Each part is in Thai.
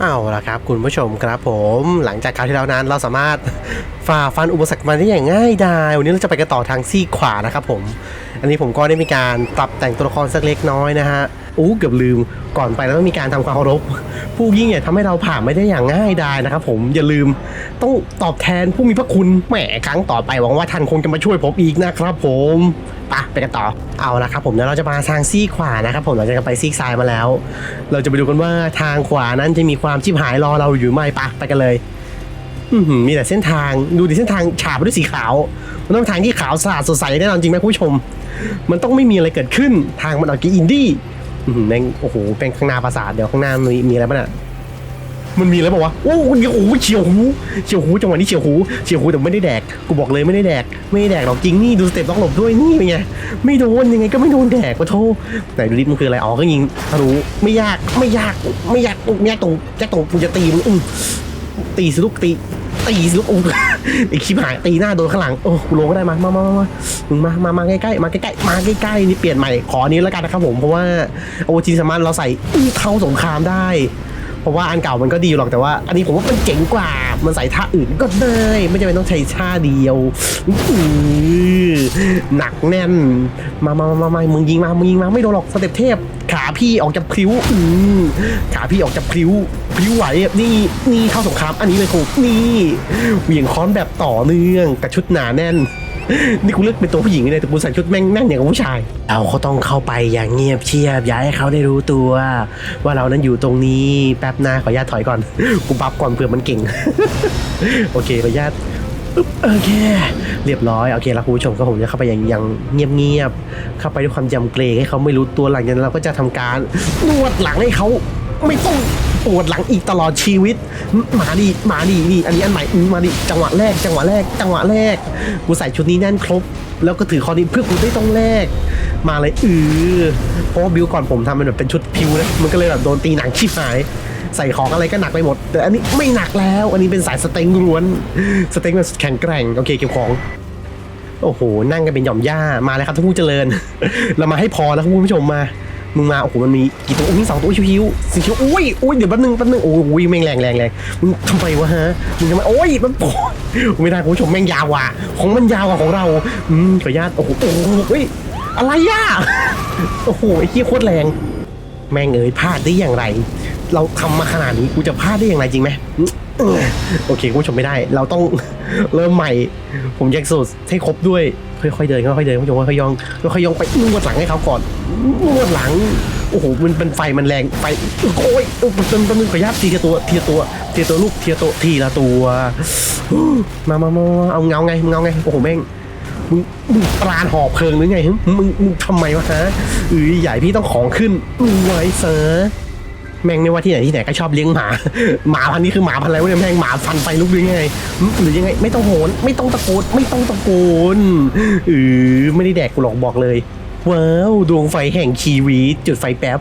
เอาละครับ คุณผู้ชมครับผมหลังจากคราวที่แล้วนั้นเราสามารถฝ่าฟันอุปสรรคมาได้อย่างง่ายดายวันนี้เราจะไปกันต่อทางซีขวานะครับผม อันนี้ผมก็ได้มีการปรับแต่งตัวละครสักเล็กน้อยนะฮะ อู้เกือบลืมก่อนไปเราต้องมีการทำความเคารพ ผู้ยิ่งใหญ่ทำให้เราผ่านไม่ได้อย่างง่ายดายนะครับผมอย่าลืมต้องตอบแทนผู้มีพระคุณแหมครั้งต่อไปหวังว่าท่านคงจะมาช่วยผมอีกนะครับ ผมไปะไปกันต่อเอาละครับผมเดี๋ยวเราจะมาทางซีขวานะครับผมเราจะไปซีซ้ายมาแล้ว เราจะไปดูกันว่าทางขวานั้นจะมีความชิบหายรอเราอยู่ไหมปะไปกันเลยมีแต่เส้นทางดูดิเส้นทางฉาบด้วยสีขาว มันต้องทางที่ขาวสะอาดสดใสแน่นอนจริงไหมคุณผู้ชม มันต้องไม่มีอะไรเกิดขึ้นทางมันออกกีอินดี้ แม่งโอ้โหเป็นข้างหน้าปราสาทเดี๋ยวข้างหน้ามีมีอะไรบ้างน่ะมันมีอะไรบอกว่าวะโอ้โหโอ้โหเฉียวหูเฉียวหูจังหวะนี้เฉียวหูเฉียวหูแต่ไม่ได้แดกกูบอกเลยไม่ได้แดก ไม่ได้แดกหรอกจริงนี่ดูสเต็ปต้องหลบด้วยนี่เป็นไงไม่โดนยังไงก็ไม่โดนแดกวะโทไหนดูดิมันคืออะไรอ๋อก็ยิงทะลุไม่ยากไม่ยากไม่ยากไม่ยากตรงยากตรงกูจะตีมันอื้อตีสิลูกตี ตีสิลูกโอ้ไอคลิปหายตีหน้าโดนข้างหลังโอ้กูลงก็ได้มามามามามามึงมามามาใกล้ๆมาใกล้ๆมาใกล้ๆนี่เปลี่ยนใหม่ขออนี้แล้วกันนะครับผมเพราะว่าโอจีสามารถเราใส่เท้าสงครามได้ เพราะว่าอันเก่ามันก็ดีหรอกแต่ว่า อันนี้ผมว่ามันเจ๋งกว่า มันใส่ท่าอื่นก็ได้ ไม่จำเป็นต้องใช้ท่าเดียวหนักแน่น มามามามามึงยิงมา มึงยิงมา ไม่โดนหรอกสเต็ปเทพ ขาพี่ออกจากพลิ้วขาพี่ออกจากพลิ้วพลิ้วไหวนี่นี่เข้าสงคราม อันนี้เลยครูนี่เหวี่ยงค้อนแบบต่อเนื่องกับชุดหนาแน่น นี่กูเลือกเป็นตัวผู้หญิงเลยแต่กูใส่ชุดแม่งแน่นอย่างกับผู้ชาย เราก็ต้องเข้าไปอย่างเงียบเชียบอย่าให้เขาได้รู้ตัว ว่าเรานั้นอยู่ตรงนี้แป๊บหน้าขออนุญาตถอยก่อนกูบับก่อนเผื่อมันเก่ง โอเคขออนุญาตโอเค เรียบร้อยโอเคแล้วคุณผู้ชมก็ผมจะเข้าไปอย่างอย่างเงียบๆเข้าไปด้วยความยำเกรงให้เขาไม่รู้ตัวหลังจากนั้นเราก็จะทำการนวดหลังให้เขาไม่ต้อง ปวดหลังอีกตลอดชีวิต มาดิมาดินี่อันนี้อันใหม่อืมมาดิจังหวะแรก จังหวะแรก จังหวะแรก กูใส่ชุดนี้แน่นครบ แล้วก็ถือคอนี้เพื่อกูได้ต้องแลกมาเลยเออเพราะว่าบิวก่อนผมทำเป็นแบบเป็นชุดพิวนะมันก็เลยแบบโดนตีหนังชิบหาย ใส่ของอะไรก็หนักไปหมด แต่อันนี้ไม่หนักแล้ว อันนี้เป็นสายสเต็งล้วนสเต็งแบบแข็งแกร่งโอเคเก็บของโอ้โห นั่งกันเป็นหย่อมหญ้ามาเลยครับท่านผู้เจริญ เรามาให้พอแล้วครับคุณผู้ชมมา มึงมาโอ้โหมันมีกี่ตัวอุ้ยสองตัวชิวๆสีเขียวอุ้ยอุ้ยเดี๋ยวแป๊บนึงแป๊บนึงโอ้ยแม่งแรงแรงแรงมึงทำไมวะฮะมึงทำไมโอ้ยมันโอ้ไม่ได้คุณผู้ชมแม่งยาวว่าของมันยาวกว่าของเราอืมขออนุญาตโอ้โหโอ้ยอะไรอะโอ้โหไอ้เหี้ยโคตรแรง แม่งเอ๋ยพลาดได้อย่างไร เราทำมาขนาดนี้กูจะพลาดได้อย่างไรจริงไหมโอเคคุณผู้ชมไม่ได้ เราต้องเริ่มใหม่ ผมแยกสูตรให้ครบด้วย ค่อยๆเดินค่อยๆเดินคุณผู้ชมค่อยๆย่องค่อยๆย่องไปนวดหลังให้เขาก่อนนวดหลังโอ้โหมันเป็นไฟมันแรงไฟโอ้ยเออเป็นเป็นขออนุญาตทีละตัวทีละตัวทีละตัวลูกทีละตัวทีละตัวมามามาเอาเงาไงเงาไงโอ้โหแม่งมึงมึงปราณหอบเพลิงหรือไงหึมึงมึงทำไมวะฮะอ้ยใหญ่พี่ต้องของขึ้นไว้เซอ แม่งไม่ว่าที่ไหนที่ไหนก็ชอบเลี้ยงหมา หมาพันนี้คือหมาพันอะไรวะเนี่ยแม่งหมาฟันไฟลุกหรือไงหึหรือยังไง ไม่ต้องโหนไม่ต้องตะโกนไม่ต้องตะโกนเออไม่ได้แดกกูหรอกบอกเลยว้าวดวงไฟแห่งชีวิตจุดไฟแป๊บ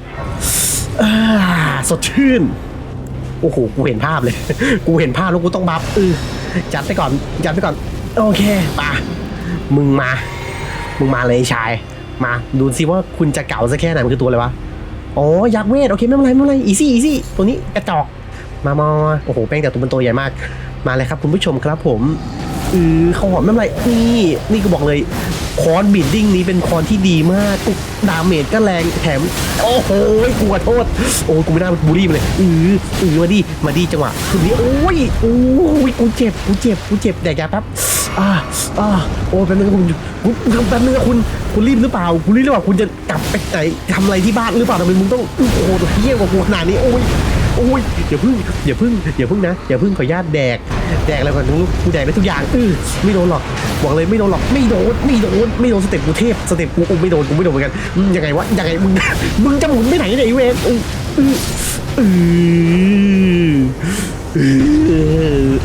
สดชื่นโอ้โหกูเห็นภาพเลย กูเห็นภาพแล้วกูต้องบัฟเออจัดไปก่อนจัดไปก่อน โอเคปะมึงมา มึงมาเลยไอ้ชาย มาดูซิว่าคุณจะเก่าสักแค่ไหนมันคือตัวอะไรวะ อ๋อยักษ์เวทโอเคไม่เป็นไรไม่เป็นไรอีซี่อีซี่ตัวนี้กระจอกมามาโอ้โหแป้งแต่ตัวเป็นตัวใหญ่มาก มาเลยครับคุณผู้ชมครับผมอือเขาหอมไม่เป็นไรนี่นี่ก็บอกเลยคอนบิดดิ้งนี้เป็นคอนที่ดีมากุดาเมจก็แรงแถม โอ้โหกูขอโทษ โอ้กูไม่ได้บูลลี่มันเลยอืออือมาดิมาดิจังหวะคืนนี้โอ้ยโอ้ยกูเจ็บกูเจ็บกูเจ็บแดกยาแป๊บ อ่าอ่าโอ้แป๊บนึงคุณคุณแป๊บนึงนะคุณคุณรีบหรือเปล่า คุณรีบหรือเปล่าคุณจะกลับไปไหนทำอะไรที่บ้านหรือเปล่าทำไมมึงต้องโอ้โหตัวเหี้ยกว่ากูขนาดนี้โอ้ยโอ้ยอย่าพึ่งอย่าพึ่งอย่าพึ่งนะอย่าพึ่งขออนุญาตแดก แดกอะไรก่อนลูกกูแดกได้ทุกอย่างเออไม่โดนหรอกบอกเลยไม่โดนหรอกไม่โดนไม่โดนไม่โดนสเต็ปกูเทพสเต็ปกูโอ้ไม่โดนกูไม่โดนเหมือนกันยังไงวะยังไงมึงมึงจะหมุนไปไหนเนี่ยไอ้เวน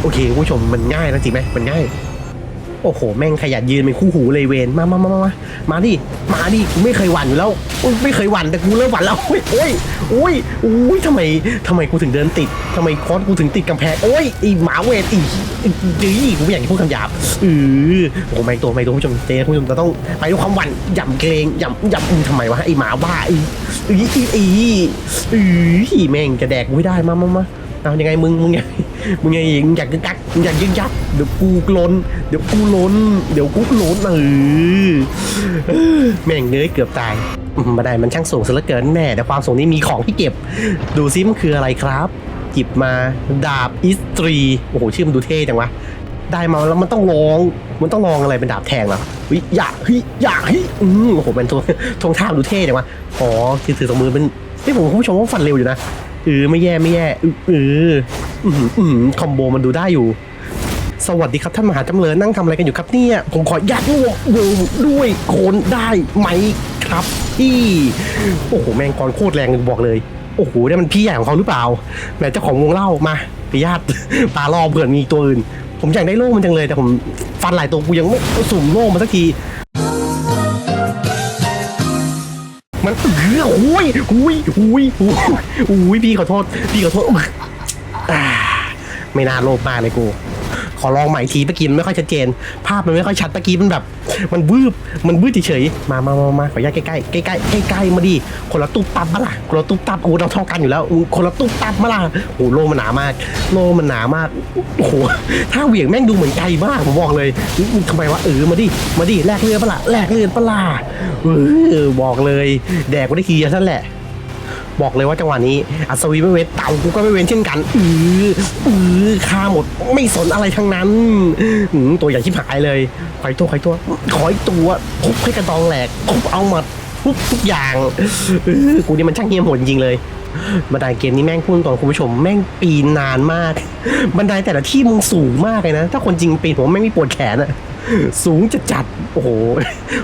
โอเคคุณผู้ชมมันง่ายนะจริงไหมมันง่าย โอ้โห แม่งขยันยืนเป็นคู่หูเลยเวนมามามามามามาดิ มาดิ กูไม่เคยหวั่นอยู่แล้วอุ๊ยไม่เคยหวั่นแต่กูเริ่มหวั่นแล้วโอ้ยโอ้ยโอ้ยโอ้ยทำไมทำไมกูถึงเดินติดทำไมคอสกูถึงติดกำแพง โอ้ยไอหมาเวทอีจีกูไม่อยากจะพูดคำหยาบเออโอ้โหไม่ตัวไม่ตัวคุณผู้ชมเจ๊คุณผู้ชมจะต้องไปด้วยความหวั่นหย่ำเกรงหย่ำหย่ำอือทำไมวะไอหมาบ้าไออีอีอีอีแม่งจะแดกกูไม่ได้มามามา เอายังไงมึงมึงยากมึงไงมึงอยากยึกยักมึงอยากยึกยักเดี๋ยวกูกลนเดี๋ยวกูล้น เดี๋ยวกูล้นเออแม่งเงยเกือบตายอืมบันไดมันช่างสูงซะเหลือเกินแม่แต่ความสูงนี้มีของที่เก็บ ดูซิมันคืออะไรครับหยิบมาดาบอิสตรีโอ้โหชื่อมันดูเท่จังวะได้มาแล้วมันต้องลอง มันต้องลองอะไรเป็นดาบแทงเหรอเฮ้ยอย่าเฮ้ยอย่าเฮ้ยอืมโอ้โหเป็นตัวทงท่าดูเท่จังวะอ๋อที่ถือตรงมือเป็นเฮ้ยผมคุณผู้ชมว่าฟันเร็วอยู่นะ เออไม่แย่ไม่แย่เออเอออืมคอมโบมันดูได้อยู่ สวัสดีครับท่านมหาจำเริญนั่งทำอะไรกันอยู่ครับเนี่ยผมขออนุญาตร่วมวงด้วยโคนได้ไหมครับพี่โอ้โหแมงกรโคตรแรงเลยบอกเลยโอ้โหเนี่ยมันพี่ใหญ่ของเขาหรือเปล่าแหมเจ้าของวงเล่ามาไปญาติปลาล่อเผื่อมีตัวอื่น ผมอยากได้โล่มันจังเลยแต่ผมฟันหลายตัวกูยังไม่สุ่มโล่มาสักที มันเออโอ้ยโอ้ยโอ้ยโอ้ยโอ้ยพี่ขอโทษ พี่ขอโทษอ่าไม่น่าโลภมากเลยกู อลองใหม่ทีเมื่อกี้มันไม่ค่อยชัดเจน ภาพมันไม่ค่อยชัดเมื่อกี้มันแบบ มันวืบมันวืบเฉยๆมามามามาขออนุญาตใกล้ๆใกล้ๆใกล้ๆมาดิคนละตุ๊บตับมาล่ะคนละตุ๊บตับโอ้เราเท่ากันอยู่แล้วอูคนละตุ๊บตับมาล่ะโอ้โลมันหนามาก โลมันหนามากโอ้โหถ้าเหวี่ยงแม่งดูเหมือนไกลมากผมบอกเลยทำไมวะเออมาดิมาดิแลกเรือปะล่ะแลกเรือปะล่ะเออบอกเลย แดกกูได้ทีเดียวนั่นแหละ บอกเลยว่าจังหวะนี้อัศวีไม่เว้นเต่ากูก็ไม่เว้นเช่นกัน อืออือฆ่าหมดไม่สนอะไรทั้งนั้นอืตัวใหญ่ชิบหายเลยขอยตัวขอยตัวขอยตัวทุบให้กระดองแหลกทุบเอามาทุบทุกอย่างเออกูนี่มันช่างเฮี้ยมโหดจริงเลยบันไดเกมนี้แม่งพูดตรงคุณผู้ชมแม่งปีนนานมาก บันไดแต่ละที่มึงสูงมากเลยนะ ถ้าคนจริงปีนผมแม่งไม่ปวดแขนอะ สูงจัดจัดโอ้โห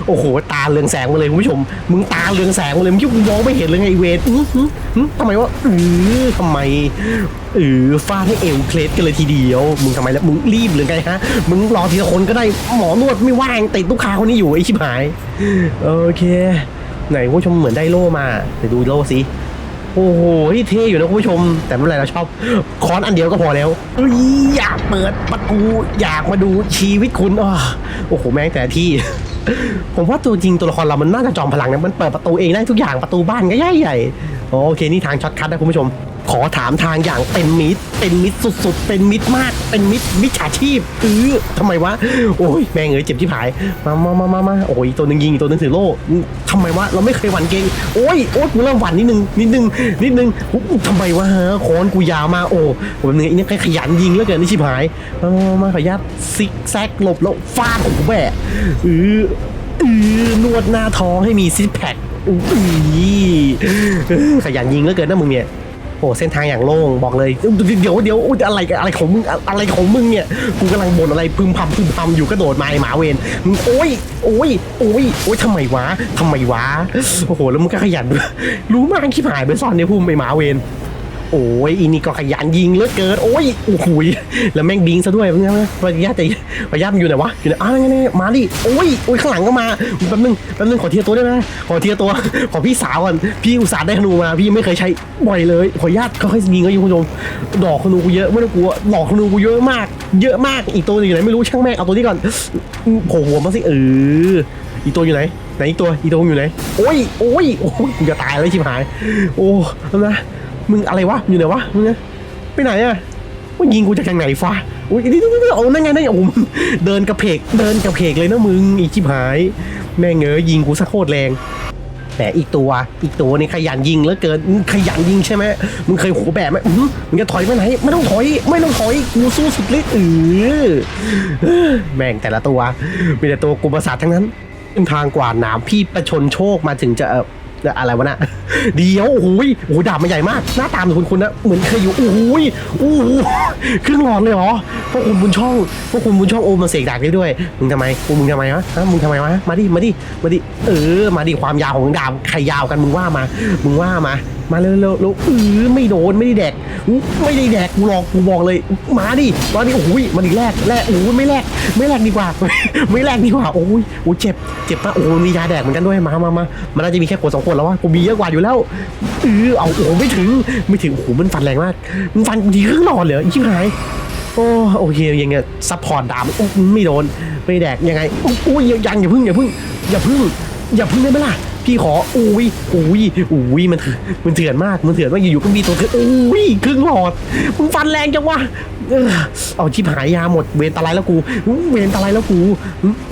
โอ้โห ตาเรืองแสงมาเลยคุณผู้ชม มึงตาเรืองแสงมาเลยมึงยุ่งมองไม่เห็นเลยไงเวทอื้อหือหือทำไมวะเออทำไมเออฟาดให้เอวเคล็ดกันเลยทีเดียว มึงทำไมแล้วมึงรีบหรือไงฮะ มึงรอทีละคนก็ได้หมอนวดไม่ว่างติดลูกค้าคนนี้อยู่ไอ้ชิบหาย โอเค ไหนคุณผู้ชมเหมือนได้โล่มาเดี๋ยวดูโล่สิ โอ้โหที่เท่อยู่นะคุณผู้ชม แต่ไม่เป็นไรเราชอบคอนอันเดียวก็พอแล้วอยากเปิดประตูอยากมาดูชีวิตคุณโอ้โหแม่งแต่ที่ ผมว่าตัวจริงตัวละครเรามันน่าจะจอมพลังนะมันเปิดประตูเองได้ทุกอย่างประตูบ้านก็ใหญ่ใหญ่โอเคนี่ทางช็อตคัทนะคุณผู้ชม ขอถามทางอย่างเป็นมิตร เป็นมิตรสุดๆ เป็นมิตรมาก เป็นมิตรมิจฉาชีพเออทำไมวะ โอ้ยแม่งเอ้ยเจ็บที่ผาย มามามามามาโอ้ยตัวหนึ่งยิงอีกตัวหนึ่งถือโล่ทำไมวะ เราไม่เคยหวั่นเกรงโอ้ยโอ้ยกูเริ่มหวั่นนิดนึง นิดนึง นิดนึงโอ้ยทำไมวะฮะคอนกูยาวมา โอ้ผมนึงไอ้นี่ขยันยิงแล้วเกินนี่ชิบหาย มามามาขออนุญาตซิกแซกหลบแล้วฟาดโอ้โหแบะเออเออนวดหน้าท้องให้มีซิกแพคอุ้ยขยันยิงเหลือเกินนะมึงเนี่ย โอ้เส้นทางอย่างโล่งบอกเลย เดี๋ยวเดี๋ยวอุ๊ยอะไรอะไรของมึงอะไรของมึงเนี่ยกูกำลังบ่นอะไรพึมพำพึมพำอยู่กระโดดมาไอ้หมาเวนมึงโอ้ยโอ้ยโอ้ยโอ้ยทำไมวะทำไมวะโอ้โหแล้วมึงก็ขยันด้วยรู้มากขี้หายไปซ่อนในพุ่มไอหมาเวน โอ้ยอีนี่ก็ขยันยิงเหลือเกินโอ้ยโอ้โหยแล้วแม่งบิงซะด้วยมึงนะพยาแต่พยามันอยู่ไหนวะอยู่ไหนอ้าวนี่นี่มาดิโอ้ยโอ้ยข้างหลังก็มาแป๊บนึงแป๊บนึงขอเทียร์ตัวได้ไหมขอเทียร์ตัวขอพี่สาวก่อนพี่อุตส่าห์ได้ธนูมาพี่ไม่เคยใช้บ่อยเลยขออนุญาตเขาค่อยยิงก็ยิงคุณผู้ชมดอกธนูกูเยอะไม่ต้องกลัวดอกธนูกูเยอะมาก เยอะมากอีกตัวอยู่ไหนไม่รู้ช่างแม่งเอาตัวนี้ก่อนโผล่หัวมาสิเอออีกตัวอยู่ไหนไหนอีกตัวอีกตัวอยู่ไหนโอ้ยโอ้ยโอ้ยกูจะตายแล้วชิบหาย โอ้แล้วนะ มึงอะไรวะอยู่ไหนวะมึงนะไปไหนอะว่ายิงกูจากทางไหนฟ้าอุ้ยนี่นี่นี่โอ้นั่นไงนั่นไงโอ้มึงเดินกระเพกเดินกระเพกเลยนะมึงอีชิบหาย แม่งเงยยิงกูสักโคตรแรงแต่อีกตัวอีกตัวนี่ขยันยิงแล้วเกินขยันยิงใช่ไหมมึงเคยหัวแบบไหมมึงจะถอยไปไหน ไม่ต้องถอย ไม่ต้องถอยกูสู้สุดฤทธิ์เออแม่งแต่ละตัวมีแต่ตัวกุมประสาททั้งนั้นเป็นทางกวาดหนามพี่ประชนโชคมาถึงจะ เอ่ออะไรวะน่ะเดี๋ยวโอ้โหโอ้โหดาบมันใหญ่มาก หน้าตามคุณคุณนะเหมือนเคยอยู่โอ้โหโอ้โหครึ่งหลอดเลยเหรอพวกคุณบุญช่องพวกคุณบุญช่องโอมมาเสกดาบได้ด้วยมึงทำไมกูมึงทำไมวะฮะมึงทำไมวะมาดิมาดิมาดิเออ มาดิความยาวของดาบใครยาวกันมึงว่ามา มึงว่ามา มาเร็วเร็วเร็วเออไม่โดนไม่ได้แดกไม่ได้แดกกูหลอกกูบอกเลย มาดิมาดิโอ้ยมาดิแรกแรกโอ้ยไม่แรกไม่แรกดีกว่า ไม่แรกดีกว่าโอ้ยโอ้ยเจ็บเจ็บปะโอ้ยมียาแดกเหมือนกันด้วยมามามามันน่าจะมีแค่ขวดสองขวดแล้ววะกูมีเยอะกว่าอยู่แล้วเออเอาโอ้ไม่ถึงไม่ถึงโอ้โหมันฟันแรงมากมันฟันกูทีครึ่งหลอดเลยเหรออีชิบหายโอ้โอเคยังไงซัพพอร์ตดามอุ๊ยไม่โดนไม่แดกยังไงอุ๊ยอุ้ยยังอย่าพึ่งอย่าพึ่งอย่าพึ่งอย่าพึ่งได้ไหมล่ะ พี่ขออุ้ยอุ้ยอุ้ยมันเถื่อนมันเถื่อนมากมันเถื่อนมากอยู่ๆก็มีตัวเถื่อนอุ้ยครึ่งหลอดมึงฟันแรงจังวะเอาชิบหายยาหมดเวรตะไลแล้วกูเวรตะไลแล้วกู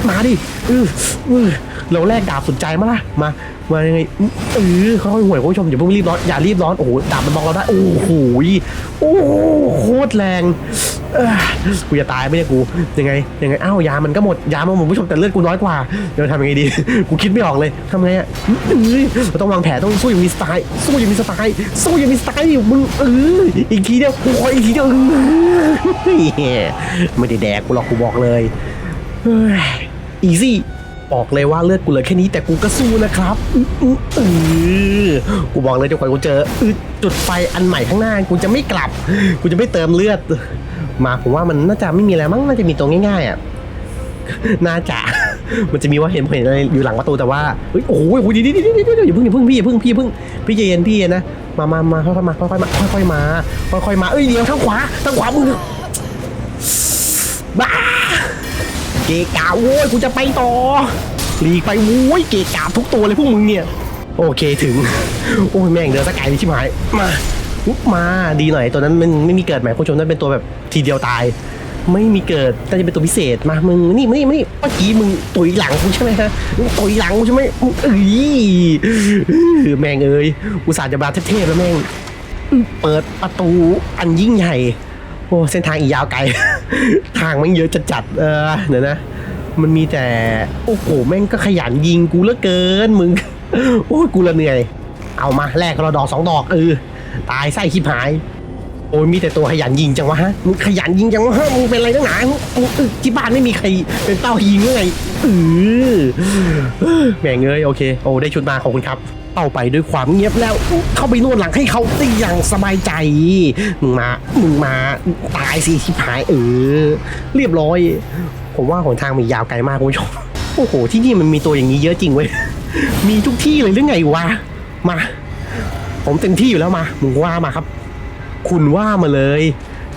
มาดิเออเราแลกดาบสนใจมาละมา มายังไงอื้อเออค่อยๆห่วยคุณผู้ชมอย่าเพิ่งรีบร้อนอย่ารีบร้อนโอ้โหดาบมันบอกเราได้โอ้โหโอ้โหโคตรแรงกูจะตายไหมเนี่ยกูยังไงยังไงอ้าวยามันก็หมดยามันหมดคุณผู้ชมแต่เลือดกูน้อยกว่าเดี๋ยวทำยังไงดี กูคิดไม่ออกเลยทำไงอะเอ้ยเราต้องวางแผนต้องสู้อย่างมีสไตล์สู้อย่างมีสไตล์สู้อย่างมีสไตล์มึงเอออีกทีเดียวกูขออีกทีเดียวเออไม่ได้แดกกูหรอกกูบอกเลยอีซี่ บอกเลยว่าเลือดกูเหลือแค่นี้แต่กูก็สู้นะครับอื้ออื้อกูบอกเลยเดี๋ยวก่อนกูเจออื้อจุดไฟอันใหม่ข้างหน้ากูจะไม่กลับ กูจะไม่เติมเลือด มาผมว่ามันน่าจะไม่มีอะไรมั้งน่าจะมีตัวง่ายๆอะน่าจะมันจะมีว่าเห็นเห็นอะไรอยู่หลังประตูแต่ว่าเฮ้ยโอ้โหโอ้โหดีดีดีดีดีอย่าเพิ่งอย่าเพิ่งพี่อย่าเพิ่งพี่อย่าเพิ่งพี่ใจเย็นพี่เย็นนะมามามาค่อยๆมาค่อยๆมาค่อยๆมาค่อยๆมาเอ้ยเดี๋ยวทางขวาทางขวามึงบ้า เกะกะโว้ยกูจะไปต่อหลีกไปโว้ยเกะกะทุกตัวเลยพวกมึงเนี่ย โอเคถึง โอ้ยแม่งเดินสกายเลยชิบหายมาอุ๊บมาดีหน่อยตัวนั้นมันไม่มีเกิดหมายคุณผู้ชมนั่นเป็นตัวแบบทีเดียวตาย ไม่มีเกิดน่าจะเป็นตัวพิเศษมามึงนี่มานี่มานี่เมื่อกี้มึงตุยหลังกูใช่ไหมฮะมึงตุยหลังกูใช่ไหมมึงเอ้ยแม่งเอ้ยอุตส่าห์จะมาเทพๆแล้วแม่งเปิดประตูอันยิ่งใหญ่ โอ้เส้นทางอีกยาวไกล ทางมันเยอะจัดจัดๆเออเดี๋ยวนะ มันมีแต่โอ้โหแม่งก็ขยันยิงกูเหลือเกินมึง โอ้ยกูละเหนื่อย เอามาแลกกระดอกสองดอกเออตายไส้ขี้หาย โอ้ยมีแต่ตัวขยันยิงจังวะฮะมึงขยันยิงจังวะฮะมึงเป็นอะไรนักหนาที่บ้านไม่มีใครเป็นเต้ายิงหรือไงเออแหม่งเอ้ยโอเคโอ้ได้ชุดมาขอบคุณครับ เข้าไปด้วยความเงียบแล้ว เข้าไปนวดหลังให้เขาได้อย่างสบายใจ มึงมา มึงมาตายสิชิบหายเออ เรียบร้อย ผมว่าหนทางมันยาวไกลมากคุณผู้ชม โอ้โห ที่นี่มันมีตัวอย่างนี้เยอะจริงเว้ย มีทุกที่เลยหรือไงวะ มา ผมเต็มที่อยู่แล้วมา มึงว่ามาครับ คุณว่ามาเลย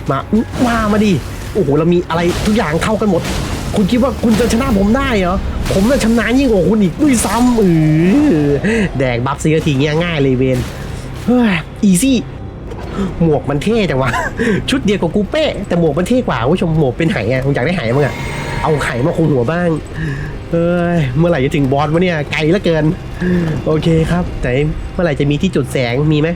มา ว่ามาดิ โอ้โห เรามีอะไรทุกอย่างเข้ากันหมด คุณคิดว่าคุณจะชนะผมได้เหรอ ผมน่ะชำนาญยิ่งกว่าคุณอีกด้วยซ้ำเออแดกบัฟซีกทีเงี้ยง่ายเลยเวนเฮ้ยอีซี่หมวกมันเท่จังวะชุดเดียวกับกูเป๊ะแต่หมวกมันเท่กว่าผู้ชมหมวกเป็นไหอะผมอยากได้ไหมั้งอะเอาไหมาคุมหัวบ้างเอ้ยเมื่อไหร่จะถึงบอสวะเนี่ยไกลเหลือเกิน โอเคครับ แต่เมื่อไหร่จะมีที่จุดแสงมีไหม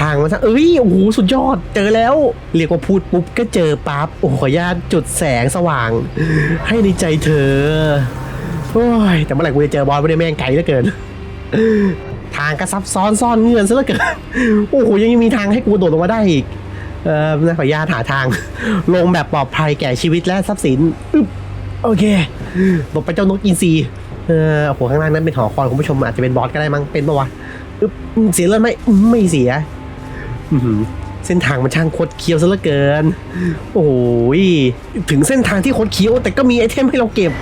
ทางมันซะเอ้ยโอ้โหสุดยอดเจอแล้ว เรียกว่าพูดปุ๊บก็เจอปั๊บโอ้โหขออนุญาตจุดแสงสว่าง ให้ในใจเธอโอ้ยแต่เมื่อไหร่กูจะเจอบอสไม่ได้แม่งไกลเหลือเกิน ทางก็ซับซ้อนซ่อนเงื่อนซะเหลือเกินโอ้โหยังมีทางให้กูโดดลงมาได้อีกเออนะขออนุญาตหาทาง ลงแบบปลอดภัยแก่ชีวิตและทรัพย์สินอึ๊บโอเคหลบไปเจ้านกอินทรีเออโอ้โหข้างล่างนั้นเป็นหอคอยคุณผู้ชมอาจจะเป็นบอสก็ได้มั้งเป็นปะวะอึ๊บเสียเลือดไหมไม่เสีย เส้นทางมันช่างคดเคี้ยวซะเหลือเกิน โอ้โหยถึงเส้นทางที่คดเคี้ยวแต่ก็มีไอเทมให้เราเก็บ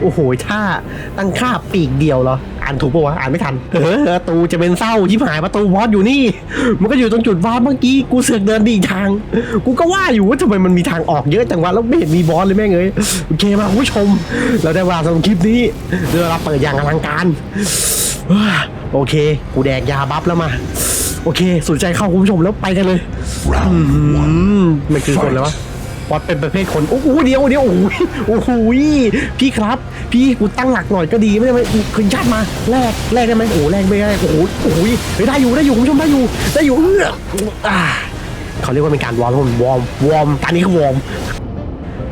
โอ้โหท่าตั้งค่าปีกเดียวเหรอ อ่านถูกปะวะ อ่านไม่ทัน เออประตูจะเป็นเศร้าชิบหายประตูบอสอยู่นี่ มันก็อยู่ตรงจุดวาร์ปเมื่อกี้ กูเสือกเดินดีทาง กูก็ว่าอยู่ว่าทำไมมันมีทางออกเยอะจังวะ แล้วไม่เห็นมีบอสเลยแม่งเอ้ย โอเคมาคุณผู้ชม เราได้เวลาสำหรับคลิปนี้เดี๋ยวเราเปิดอย่างอลังการ โอเค กูแดกยาบัฟแล้วมา โอเคสุดใจเข้าคุณผู้ชมแล้วไปกันเลยอืมมันคือคนแล้ววะบอสเป็นประเภทคนโอ้โหเดี๋ยวเดี๋ยวโอ้โหโอ้โหพี่ครับ พี่กูตั้งหลักหน่อยก็ดีไม่ได้ไหมคือญาติมาแลกแลกได้ไหมโอ้โหแลกไม่ได้โอ้โหโอ้โหเฮ้ยได้อยู่ได้อยู่คุณผู้ชมได้อยู่ได้อยู่เอออ่าเขาเรียกว่าเป็นการวอร์มวอร์มวอร์มตอนนี้คือวอร์ม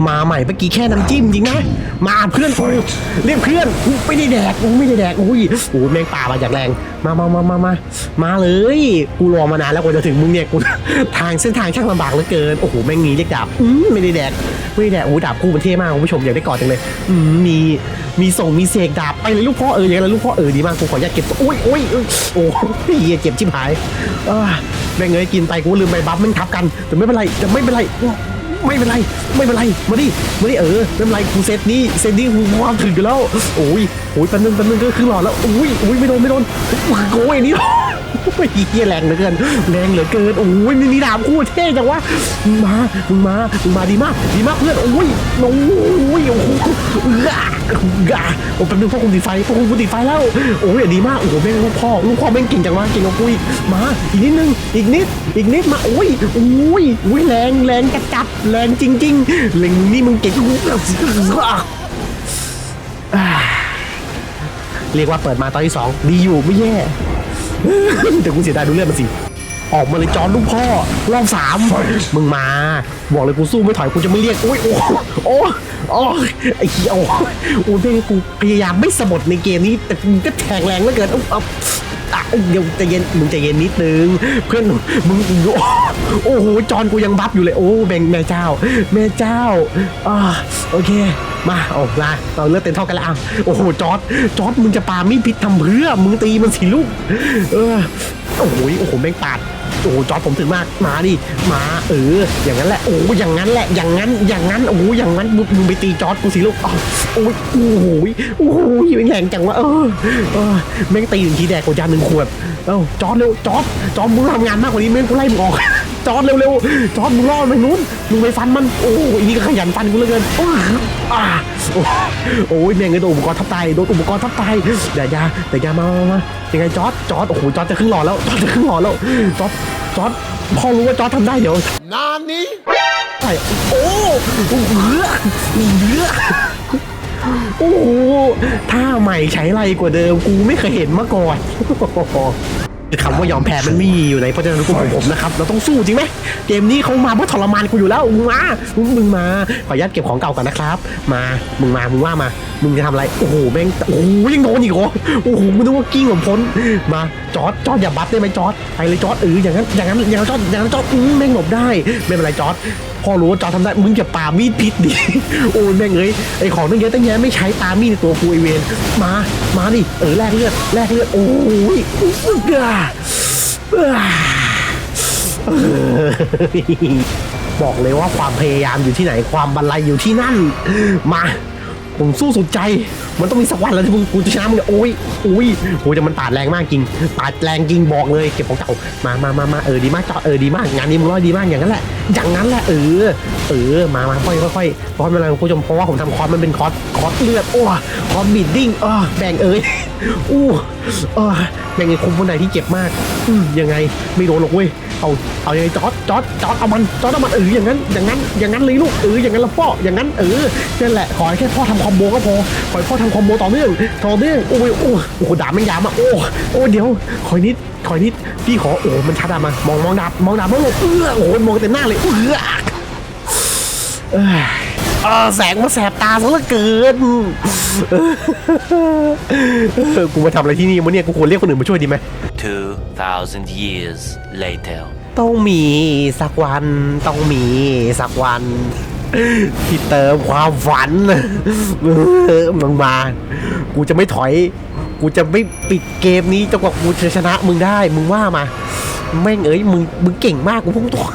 มาใหม่เมื่อกี้แค่น้ำจิ้มจริงนะ มาเพื่อนกูเรียกเพื่อนกูไม่ได้แดกกูไม่ได้แดกอุ้ยโอ้ยแมงป่ามาจากแรงมามามามามามาเลยกูรอมานานแล้วกว่าจะถึงมึงเนี่ยกูทางเส้นทางช่างลำบากเหลือเกินโอ้โหแม่งงี้เรียกดาบอืมไม่ได้แดกไม่ได้แดกโอ้ดาบคู่มันเท่มากคุณผู้ชมอยากได้กอดจังเลยอืมมีมีส่งมีเสกดาบไปเลยลูกพ่อเอออย่างไรลูกพ่อเออดีมากกูขออนุญาตเก็บตัวโอ้ยโอ้ยโอ้ยโอ้ยเหี้ยเจ็บชิบหายอ่าแม่งเอ้ยกินไปกูลืมใบบัฟแม่งทับกันแต่ไม่เป็นไรแต่ไม่เป็นไร ไม่เป็นไร ไม่เป็นไร มาดิ มาดิเออไม่เป็นไรกูเซตนี้เซตนี้กูความถึงกันแล้ว โอ้ยโอ้ยแป๊บนึงแป๊บนึงก็คือหลอดแล้วอุ้ยอุ้ยไม่โดนไม่โดนโอ้ยนี่ โอ้ยเฮียแรงเหลือเกินแรงเหลือเกินโอ้ยมีมีดาบคู่เท่จังวะมึงมามึงมามึงมาดีมาก ดีมากเพื่อนโอ้ยโอ้ยโอ้โหเอื้อเอื้อโอ้แป๊บนึงพ่อคุณติดไฟพ่อคุณติดไฟแล้วโอ้ยดีมากโอ้โหแม่งลูกพ่อลูกพ่อแม่งเก่งจังวะเก่งกว่ากูอีกมาอีกนิดนึงอีกนิดอีกนิดมาโอ้ยโอ้ยโอ้ยแรงแรงจัดจัดแรงจริงๆแรงนี่มึงเก่งกูเรียกว่าเปิดมาตอนที่สองดีอยู่ไม่แย่ แต่กูเสียดายดูเลือดมันสิ ออกมาเลยจอนลูกพ่อรอบสามมึงมา บอกเลยกูสู้ไม่ถอยกูจะไม่เรียกโอ้ยโอ้โอ้โอ้ไอ้เหี้ยโอ้โอ้ยเพ่งกูพยายามไม่สะบัดในเกมนี้แต่กูก็แทงแรงเหลือเกินเอาเอาอะเดี๋ยวใจเย็นมึงใจเย็นนิดนึง เพื่อนมึงโอ้โหจอนกูยังบัฟอยู่เลยโอ้แบ่งแม่เจ้า แม่เจ้าอ่าโอเค มาเอาละเราเลือดเต็มเท่ากันแล้วอะโอ้โหจอร์ดจอร์ดมึงจะปาไมีดพิษทำเพื่อมึงตีมันสิลูกเออโอ้โหโอ้โหแม่งปาดโอ้โหจอร์ดผมถึงมากมาดิมาเออ อย่างนั้นแหละโอ้อย่างนั้นแหละอย่างนั้นอย่างนั้นโอ้อย่างนั้นมึงมึงไปตีจอร์ดกูสิลูกอ้โอ้ยโอ้โหโอ้โหแม่งแรงจังวะเออเออแม่งตีหนึ่งทีแดกกว่ายาหนึ่งขวดเอ้าจอร์ดเร็วจอร์ดจอร์ดมึงทำงานมากกว่านี้แม่งกูไล่มึงออก จอร์ดเร็วๆจอร์ดมึงรอดไปนู้นมึงไปฟันมันโอ้ยอันนี้ก็ขยันฟันกูเหลือเกินโอ้ยอ่าโอ้โอ้ยแม่งเลยโดนอุปกรณ์ทับตายโดนอุปกรณ์ทับตายเดี๋ยวยาเดี๋ยวยามามามายังไงจอร์ดจอร์ดโอ้โหจอร์ดจะครึ่งหลอดแล้วจอร์ดจะครึ่งหลอดแล้วจอร์ดจอร์ดพอรู้ว่าจอร์ดทำได้เดี๋ยวนานนี้ใช่โอ้เหือเหือโอ้โหท่าใหม่ใช้ไรกว่าเดิมกูไม่เคยเห็นมาก่อน คำว่ายอมแพ้มันมีอยู่ในพจนานุกรมของผมนะครับเราต้องสู้จริงไหมเกมนี้เขามาเพื่อทรมานกูอยู่แล้วมึงมามึงมึงมาขออนุญาตเก็บของเก่าก่อนนะครับ มามึงมามึงว่ามามึงจะทำอะไรโอ้โหแม่งโอ้โหยังโดนอีกเหรอโอ้โหมึงนึกว่ากิ้งหลบพ้นมาจอดจอดอย่าบัฟได้ไหมจอดไปเลยจอดเอออย่างนั้นอย่างนั้นอย่างนั้นจอดอย่างนั้นจอดอืมแม่งหลบได้ไม่เป็นไรจอด พ่อรู้ว่าจอทำได้ มึงจะปามีดพิษดิ โอ้ยแม่งเอ้ย ไอของตั้งเยอะตั้งแยะไม่ใช้ปามีดในตัวกูไอเวนมา มาดิ เออแลกเลือด แลกเลือด โอ้ยอึกอะบอกเลยว่าความพยายามอยู่ที่ไหน ความบันไลอยู่ที่นั่น มา ผมสู้สุดใจ มันต้องมีสักวันแล้วที่มึงกูจะชนะมึงเนี่ยโอ้ยโอ้ยโอ้ยแต่มันปาดแรงมากจริงปาดแรงจริงบอกเลยเก็บของเก่ามามามามาเออดีมากจอเออดีมากงานนี้มึงร้อยดีมากอย่างนั้นแหละอย่างนั้นแหละเออเออมามาค่อยค่อยค่อยคอร์สเป็นอไรคุณผู้ชมเพราะว่าผมทำคอร์สมันเป็นคอร์สคอร์สเลือดโอ้คอร์สบีดดิ้งอ่าแบ่งเอ้ยอู้เออแบ่งไอ้คุมคนไหนที่เจ็บมากอืมยังไงไม่โดนหรอกเว้ยเอาเอายังไงจอดจอดจอดเอามันจอดเอามันเอออย่างนั้นอย่างนั้นอย่างนั้นเลยลูกเอออย่างนั้นละพ่ออย่างนั้นเออนั่นแหละขอแค่พ่อทำคอมโบก็พอขอพ่อทำคอมโบต่อเนื่องต่อเนื่องโอ้ยโอ้โอ้โหดาบมันยาวมากโอ้โอ้เดี๋ยวขอยนิดขอยนิดพี่ขอโอ้มันชัดอะมามองมองดาบมองดาบมองเออโอ้โหมองเต็มหน้าเลยเออเออแสงมาแสบตาซะเหลือเกินกูมาทำอะไรที่นี่วะเนี่ยกูควรเรียกคนอื่นมาช่วยดีไหม2,000 years later. ต้องมีสักวันต้องมีสักวัน ที่เติมความฝันมึงมา กูจะไม่ถอย กูจะไม่ปิดเกมนี้จนกว่ากูจะชนะมึงได้ มึงว่ามา แม่งเอ้ย มึง มึงเก่งมาก กูพุ่งตัว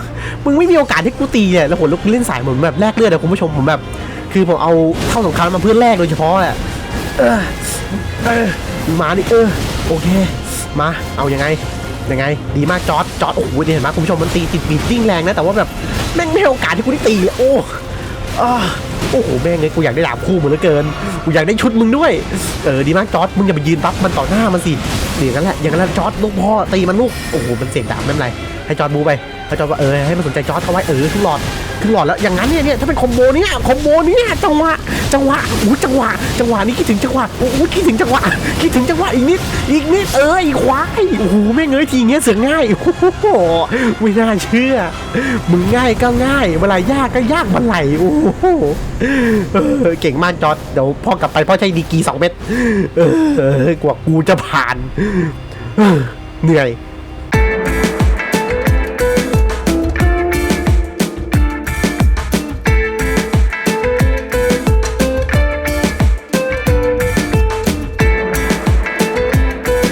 มึงไม่มีโอกาสให้กูตีเนี่ย แล้วผมลุกเล่นสายเหมือนแบบแลกเลือดอะคุณผู้ชมผมแบบ คือผมเอาเข้าสงครามมาเพื่อแลกโดยเฉพาะอะเออเออมาดิเออ โอเค มา เอายังไงยังไง ดีมากจอดจอดโอ้โหเห็นไหมคุณผู้ชมมันตีติดบีดดิ้งแรงนะ แต่ว่าแบบแม่งไม่ให้โอกาสที่กูได้ตีโอ้ อาโอ้โหแม่งไงกูอยากได้ดาบคู่มึงเหลือเกิน กูอยากได้ชุดมึงด้วย เออดีมากจอร์ดมึงอย่าไปยืนปั๊บมันต่อหน้ามันสิอย่างนั้นแหละอย่างนั้นแหละจอร์ดลูกพ่อตีมันลูก โอ้โหมันเสียงดาบไม่เป็นไร ให้จอร์ดบูไปให้จอร์ดว่าเออให้มันสนใจจอร์ดเขาไว้เออครึ่งหลอดครึ่งหลอดแล้วอย่างนั้นเนี่ยเนี่ยถ้าเป็นคอมโบเนี้ยคอมโบเนี้ยจังหวะจังหวะอู้จังหวะจังหวะนี้คิดถึงจังหวะโอ้คิดถึงจังหวะคิดถึงจังหวะอีกนิดอีกนิดเอออีกควายโอ้โหแม่งเอ้ยทีเงี้ยเสือง่ายโอ้โหไม่น่าเชื่อมึงง่ายก็ง่ายเวลายากก็ยากบันไหลโอ้โหเก่งมากจอร์ดเดี๋ยวพ่อกลับไปพ่อใช้ดีกีสองเม็ดเออกว่ากูจะผ่านเหนื่อย